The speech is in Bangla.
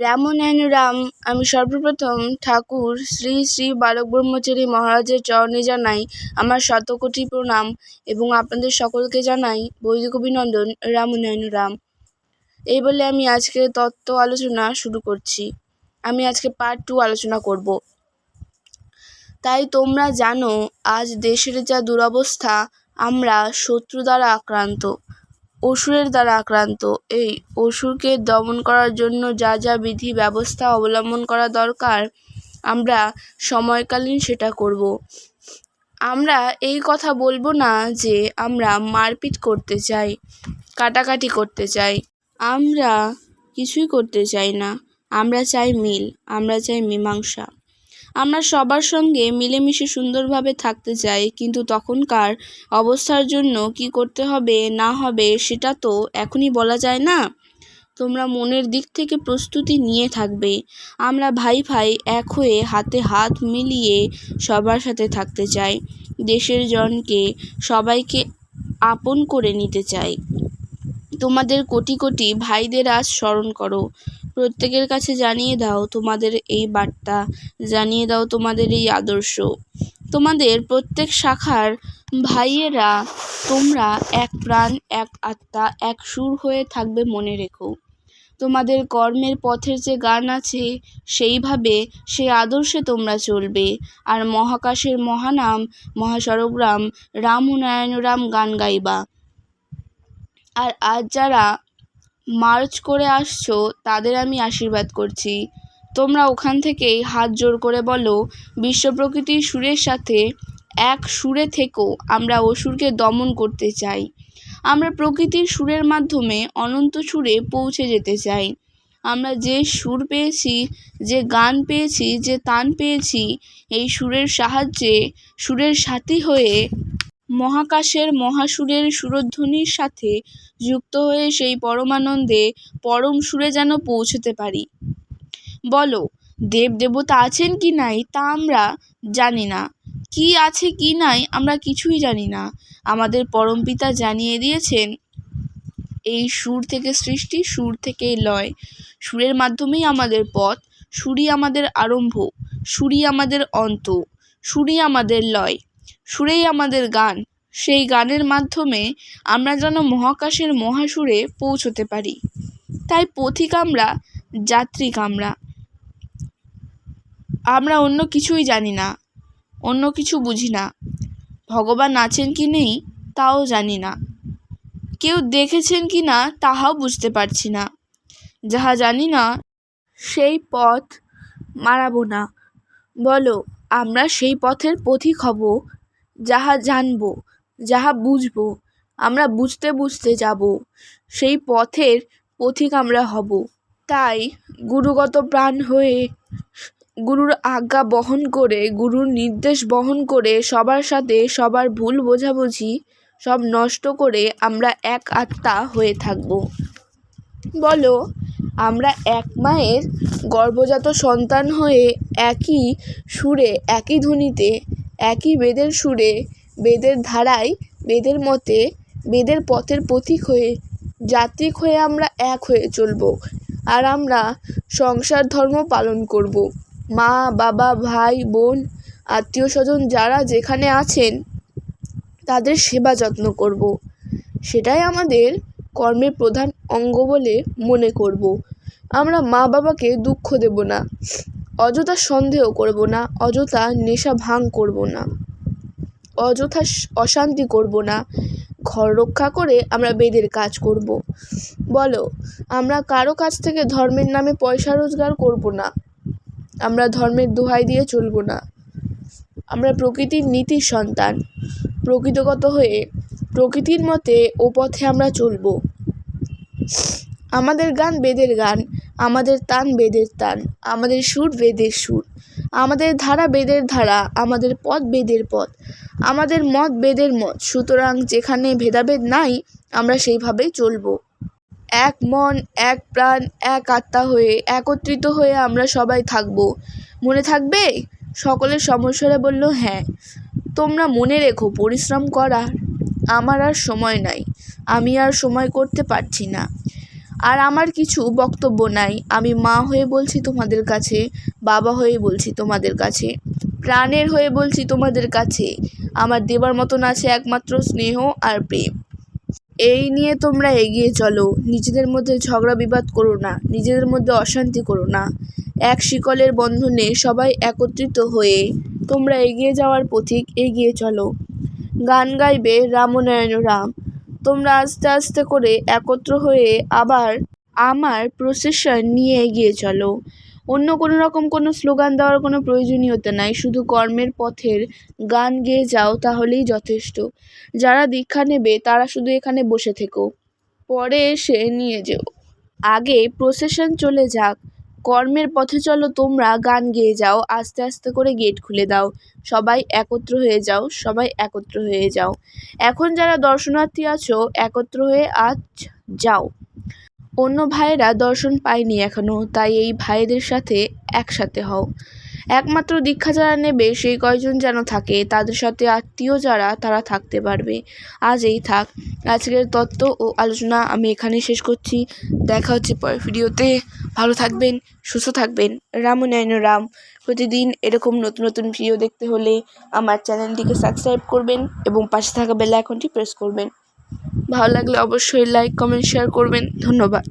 রামনারায়ণ রাম আমি সর্বপ্রথম ঠাকুর শ্রী শ্রী বালক ব্রহ্মচারী মহারাজের চরণে জানাই আমার শতকোটি প্রণাম এবং আপনাদের সকলকে জানাই বৈদিক অভিনন্দন রামনারায়ণ রাম এই বলে আমি আজকে তত্ত্ব আলোচনা শুরু করছি। আমি আজকে পার্ট টু আলোচনা করব। তাই তোমরা জানো, আজ দেশের যা দুরবস্থা, আমরা শত্রু দ্বারা আক্রান্ত। অসুরের দ্বারা আক্রান্ত। এই অসুরকে দমন করার জন্য যা যা বিধি ব্যবস্থা অবলম্বন করা দরকার, আমরা সময়কালীন সেটা করব। আমরা এই কথা বলব না যে আমরা মারপিট করতে চাই, কাটাকাটি করতে চাই। আমরা কিছুই করতে চাই না। আমরা চাই মিল, আমরা চাই মীমাংসা। আমরা সবার সঙ্গে মিলেমিশে সুন্দরভাবে থাকতে চাই, কিন্তু তখনকার অবস্থার জন্য কি করতে হবে, না হবে, সেটা তো এখনই বলা যায় না। তোমরা মনের দিক থেকে প্রস্তুতি নিয়ে থাকবে। আমরা ভাই ভাই এক হয়ে হাতে হাত মিলিয়ে সবার সাথে থাকতে চাই। দেশের জনকে সবাইকে আপন করে নিতে চাই। তোমাদের কোটি কোটি ভাইদের আজ স্মরণ করো। প্রত্যেকের কাছে জানিয়ে দাও তোমাদের এই বার্তা, জানিয়ে দাও তোমাদের এই আদর্শ। তোমাদের প্রত্যেক শাখার ভাইয়েরা, তোমরা এক প্রাণ, এক আত্মা, এক সুর হয়ে থাকবে মনে রেখো। তোমাদের কর্মের পথের যে গান আছে, সেইভাবে সে আদর্শে তোমরা চলবে। আর মহাকাশের মহানাম মহাসরগ্রাম রাম রাম গান গাইবা। আর আজ যারা মার্চ করে আসছো, তাদের আমি আশীর্বাদ করছি। তোমরা ওখান থেকেই হাত জোর করে বলো, বিশ্ব প্রকৃতির সুরের সাথে এক সুরে থেকেও আমরা অসুরকে দমন করতে চাই। আমরা প্রকৃতির সুরের মাধ্যমে অনন্ত সুরে পৌঁছে যেতে চাই। আমরা যে সুর পেয়েছি, যে গান পেয়েছি, যে তান পেয়েছি, এই সুরের সাহায্যে, সুরের সাথী হয়ে মহাকাশের মহাসুরের সুরধ্বনির সাথে যুক্ত হয়ে সেই পরমানন্দে পরম সুরে যেন পৌঁছতে পারি। বলো দেব দেবতা আছেন কি নাই তা আমরা জানি না। কি আছে কি নাই আমরা কিছুই জানি না। আমাদের পরমপিতা জানিয়ে দিয়েছেন, এই সুর থেকে সৃষ্টি, সুর থেকেই লয়। সুরের মাধ্যমেই আমাদের পথ, সুরই আমাদের আরম্ভ, সুরই আমাদের অন্ত, সুরই আমাদের লয়। সুরেই আমাদের গান। সেই গানের মাধ্যমে আমরা যেন মহাকাশের মহাসুরে পৌঁছতে পারি। তাই পথিক আমরা, যাত্রিক আমরা। আমরা অন্য কিছুই জানি না, অন্য কিছু বুঝি না। ভগবান আছেন কি নেই, তাও জানি না। কেউ দেখেছেন কি না, তাহাও বুঝতে পারছি না। যাহা জানি না, সেই পথ মারাবো না। বলো, আমরা সেই পথের পথিক হব যাহা জানব, যাহা বুঝব, আমরা বুঝতে বুঝতে যাব। সেই পথের পথিক আমরা হব। তাই গুরুগত প্রাণ হয়ে গুরুর আজ্ঞা বহন করে, গুরুর নির্দেশ বহন করে সবার সাথে সবার ভুল বোঝাবুঝি সব নষ্ট করে আমরা এক আত্মা হয়ে থাকব। বলো, আমরা এক মায়ের গর্ভজাত সন্তান হয়ে একই সুরে, একই ধ্বনিতে একই বেদের সুরে, বেদের ধারায়, বেদের মতে, বেদের পথের পথিক হয়ে, যাত্রিক হয়ে আমরা এক হয়ে চলব। আর আমরা সংসার ধর্ম পালন করব। মা, বাবা, ভাই, বোন, আত্মীয় স্বজন যারা যেখানে আছেন, তাদের সেবা যত্ন করব। সেটাই আমাদের কর্মের প্রধান অঙ্গ বলে মনে করব। আমরা মা বাবাকে দুঃখ দেব না। অযথা সন্দেহ করব না, অযথা নেশা ভাঙ করব না, অযথা অশান্তি করব না, ঘর রক্ষা করে আমরা বেদের কাজ করব। বলো, আমরা কারও কাছ থেকে ধর্মের নামে পয়সা রোজগার করব না, আমরা ধর্মের দোহাই দিয়ে চলব না। আমরা প্রকৃতির নীতির সন্তান, প্রকৃতগত হয়ে প্রকৃতির মতে ও পথে আমরা চলব। আমাদের গান বেদের গান আমাদের তান বেদের তান, আমাদের সুর বেদের সুর, আমাদের ধারা বেদের ধারা, আমাদের পথ বেদের পথ আমাদের মত বেদের মত, সুতরাং যেখানে ভেদাভেদ নাই, আমরা সেইভাবেই চলব। এক মন, এক প্রাণ, এক আত্মা হয়ে, একত্রিত হয়ে আমরা সবাই থাকব। মনে থাকবে? সকলের সমস্যারা বলল হ্যাঁ তোমরা মনে রেখো, পরিশ্রম করার। আমার আর সময় নাই। আমি আর সময় করতে পারছি না। আর আমার কিছু বক্তব্য নাই। আমি মা হয়ে বলছি তোমাদের কাছে, বাবা হয়ে বলছি তোমাদের কাছে, প্রাণের হয়ে বলছি তোমাদের কাছে, আমার দেবার মতন আছে একমাত্র স্নেহ আর প্রেম। এই নিয়ে তোমরা এগিয়ে চলো, নিজেদের মধ্যে ঝগড়া বিবাদ করো না, নিজেদের মধ্যে অশান্তি করো না। এক শিকলের বন্ধনে সবাই একত্রিত হয়ে তোমরা এগিয়ে যাওয়ার পথিক এগিয়ে চলো। গান গাইবে রামনারায়ণ রাম তোমরা আস্তে আস্তে করে একত্র হয়ে আবার আমার প্রসেশন নিয়ে এগিয়ে চলো। অন্য কোনো রকম কোনো স্লোগান দেওয়ার কোনো প্রয়োজনীয়তা নাই, শুধু কর্মের পথের গান গেয়ে যাও, তাহলেই যথেষ্ট। যারা দীক্ষা নেবে, তারা শুধু এখানে বসে থেকো। পরে এসে নিয়ে যেও। আগে প্রসেশন চলে যাক। কর্মের পথে চলো তোমরা, গান গেয়ে যাও, আস্তে আস্তে করে গেট খুলে দাও। সবাই একত্র হয়ে যাও, সবাই একত্র হয়ে যাও। এখন যারা দর্শনার্থী আছো, একত্র হয়ে আজ যাও। অন্য ভাইয়েরা দর্শন পায়নি এখনও তাই এই ভাইদের সাথে একসাথে হও। একমাত্র দীক্ষা যারা নেবে, সেই কয়জন যেন থাকে, তাদের সাথে আত্মীয় যারা, তারা থাকতে পারবে। আজ এই থাক। আজকের তত্ত্ব ও আলোচনা আমি এখানে শেষ করছি। দেখা হচ্ছে পরের ভিডিওতে। ভালো থাকবেন, সুস্থ থাকবেন। রাম রামনারায়ণ রাম। প্রতিদিন এরকম নতুন নতুন ভিডিও দেখতে হলে আমার চ্যানেলটিকে সাবস্ক্রাইব করবেন এবং পাশে থাকা বেল আইকনটি প্রেস করবেন। ভালো লাগলে অবশ্যই লাইক কমেন্ট শেয়ার করবেন। ধন্যবাদ।